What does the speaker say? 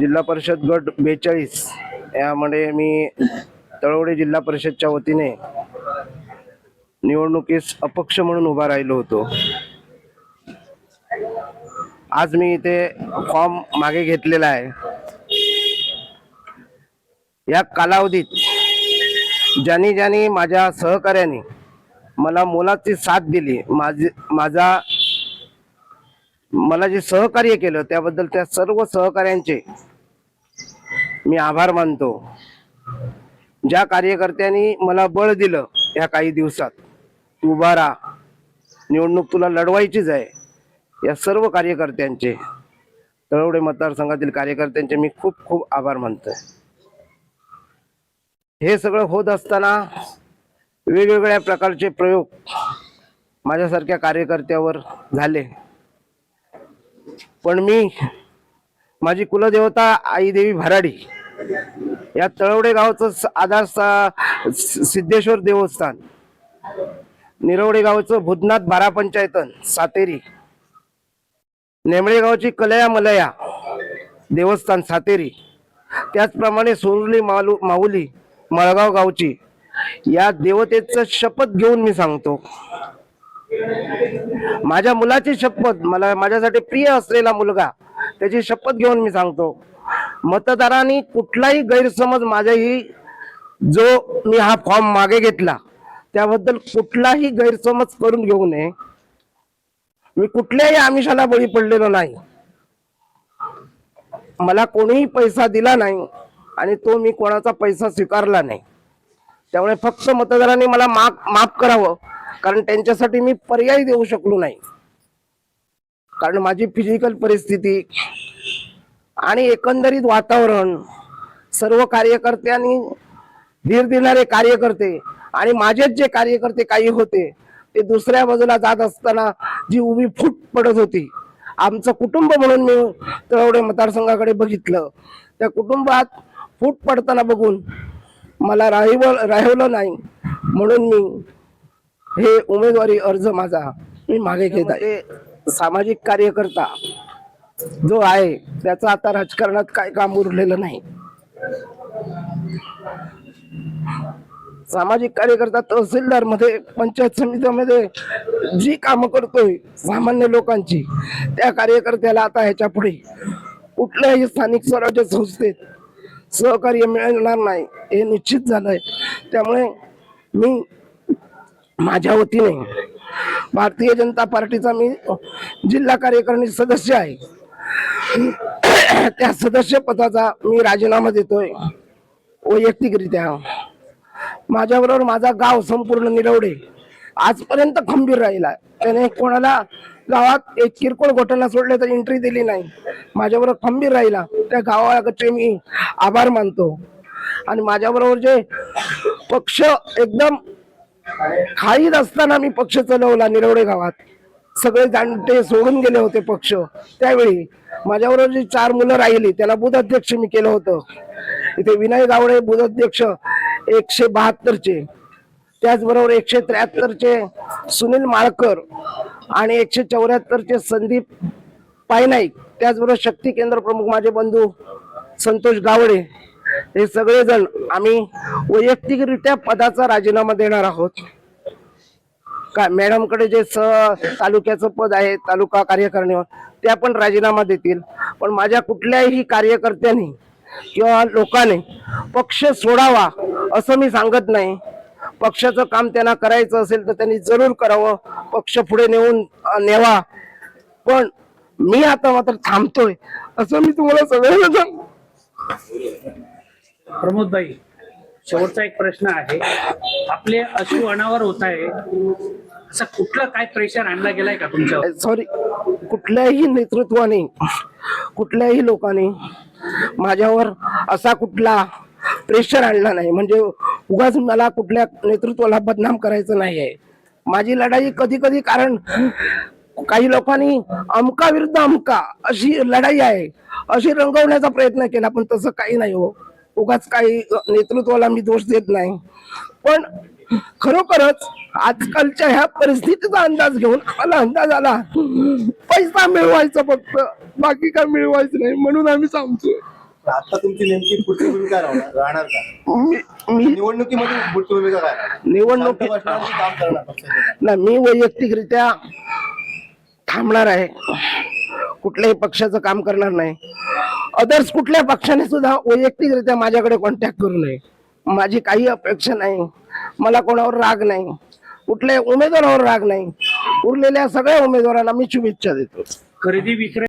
जिल्हा परिषद गट बेचाळीस. यामध्ये मी तळवडे जिल्हा परिषदच्या वतीने निवडणुकीस अपक्ष म्हणून उभा राहिलो होतो. आज मी इथे फॉर्म मागे घेतलेला आहे. या कालावधीत ज्यांनी ज्यांनी माझ्या सहकार्याने मला मोलाची साथ दिली माझी माझा मला जे सहकार्य केलं त्याबद्दल त्या सर्व सहकार्यांचे मी आभार मानतो. ज्या कार्यकर्त्यांनी मला बळ दिलं या काही दिवसात तू उभा राहा. निवडणूक तुला लढवायचीच आहे. या सर्व कार्यकर्त्यांचे तळवडे मतदारसंघातील कार्यकर्त्यांचे मी खूप खूप आभार मानतोय. हे सगळं होत असताना वेगवेगळ्या प्रकारचे प्रयोग माझ्यासारख्या कार्यकर्त्यावर झाले. पण मी माझी कुलदेवता आई देवी भराडी. या तळवडे गावचं आधार सा- सिद्धेश्वर देवस्थान. निरवडे गावचं भूतनाथ बारा पंचायतन सातेरी. नेमळे गावची कलया मलया देवस्थान सातेरी. त्याचप्रमाणे सोनली मालू माऊली मळगाव गावची. या देवतेचं शपथ घेऊन मी सांगतो. माझ्या मुलाची शपथ मला माझ्यासाठी प्रिय असलेला मुलगा त्याची शपथ घेऊन मी सांगतो. मतदारांनी कुठलाही गैरसमज माझ्याही जो मी हा फॉर्म मागे घेतला त्याबद्दल कुठलाही गैरसमज करून घेऊ नये. मी कुठल्याही आमिषाला बळी पडलेलो नाही. मला कोणीही पैसा दिला नाही आणि तो मी कोणाचा पैसा स्वीकारला नाही. त्यामुळे फक्त मतदारांनी मला माफ माफ करावं. कारण त्यांच्यासाठी मी पर्याय देऊ शकलो नाही. कारण माझी फिजिकल परिस्थिती आणि एकंदरीत वातावरण सर्व कार्यकर्त्यांनी धीर देणारे कार्यकर्ते आणि माझेच जे कार्यकर्ते काही होते ते दुसऱ्या बाजूला जात असताना जी उभी फूट पडत होती आमचं कुटुंब म्हणून मी तळवडे मतदारसंघाकडे बघितलं. त्या कुटुंबात फूट पडताना बघून मला राहिव राहिवलं नाही. म्हणून मी हे उमेदवारी अर्ज माझा. मी मागे घेत आहे. सामाजिक कार्यकर्ता जो आहे त्याचं आता राजकारणात काय काम उरलेलं नाही. सामाजिक कार्यकर्ता तहसीलदारमध्ये पंचायत समितीमध्ये जी कामं करतोय सामान्य लोकांची त्या कार्यकर्त्याला आता ह्याच्या पुढे कुठल्याही स्थानिक स्वराज्य संस्थेत सहकार्य मिळणार नाही हे निश्चित झालंय. त्यामुळे मी माझ्या वतीने भारतीय जनता पार्टीचा मी जिल्हा कार्यकारिणी सदस्य आहे. त्या सदस्य पदाचा मी राजीनामा देतोय वैयक्तिकरित्या. माझ्याबरोबर माझा गाव संपूर्ण निरवडे. आजपर्यंत खंबीर राहिला. त्याने कोणाला गावात एक किरकोळ घोटाळा सोडले तर एंट्री दिली नाही. माझ्याबरोबर खंबीर राहिला. त्या गावाचे मी आभार मानतो. आणि माझ्याबरोबर जे पक्ष एकदम खाईत असताना मी पक्ष चालवला निरवडे गावात. सगळे जाणते सोडून गेले होते पक्ष. त्यावेळी माझ्याबरोबर जी चार मुलं राहिली त्याला बुध अध्यक्ष मी केलं होतं. इथे विनय गावडे बुध अध्यक्ष एकशे बहात्तरचे. त्याचबरोबर एकशे त्र्याहत्तरचे सुनील माळकर आणि एकशे चौऱ्याहत्तरचे संदीप पायनाईक. त्याचबरोबर शक्ती केंद्र प्रमुख माझे बंधू संतोष गावडे. हे सगळेजण आम्ही वैयक्तिकरित्या पदाचा राजीनामा देणार आहोत. का मॅडमकडे जे स तालुक्याचं पद आहे तालुका कार्यकारिणीवर त्या पण राजीनामा देतील. पण माझ्या कुठल्याही कार्यकर्त्यांनी किंवा लोकांनी पक्ष सोडावा असं मी सांगत नाही. पक्षाचं काम त्यांना करायचं असेल तर त्यांनी जरूर करावं. पक्ष पुढे नेऊन नेवा. पण मी आता मात्र थांबतोय असं मी तुम्हाला सगळ्यांना सांग प्रमोदबाई शेवटचा एक प्रश्न आहे. आपले अश्रू अनावर होत आहे. असं कुठलं काय प्रेशर आणला गेलाय का तुमच्या सॉरी कुठल्याही नेतृत्वाने कुठल्याही लोकांनी माझ्यावर असा कुठला प्रेशर आणला नाही. म्हणजे उगाच मला कुठल्या नेतृत्वाला बदनाम करायचं नाही आहे. माझी लढाई कधी कधी कारण काही लोकांनी अमका विरुद्ध अमका अशी लढाई आहे. अशी रंगवण्याचा प्रयत्न केला पण तसं काही नाही हो. उगाच काही नेतृत्वाला मी दोष देत नाही. पण खरोखरच आजकालच्या ह्या परिस्थितीचा अंदाज घेऊन आम्हाला अंदाज आला पैसा मिळवायचा फक्त बाकी काय मिळवायचं नाही म्हणून आम्ही सांगतोय आता तुमची नेमकी पुढची भूमिका राहणार राहणार का? मी मी निवडणुकीमध्ये पुढची भूमिका काय राहणार? निवडणुकी शांत बसणार की काम करणार पक्षाचं काय? ना मी वैयक्तिकरित्या थांबणार आहे. कुठल्याही पक्षाचं काम करणार नाही. अदर्स कुठल्या पक्षाने सुद्धा वैयक्तिकरित्या माझ्याकडे कॉन्टॅक्ट करू नये. माझी काही अपेक्षा नाही. मला कोणावर राग नाही. कुठल्याही उमेदवारावर राग नाही. उरलेल्या सगळ्या उमेदवारांना मी शुभेच्छा देतो. खरेदी विक्री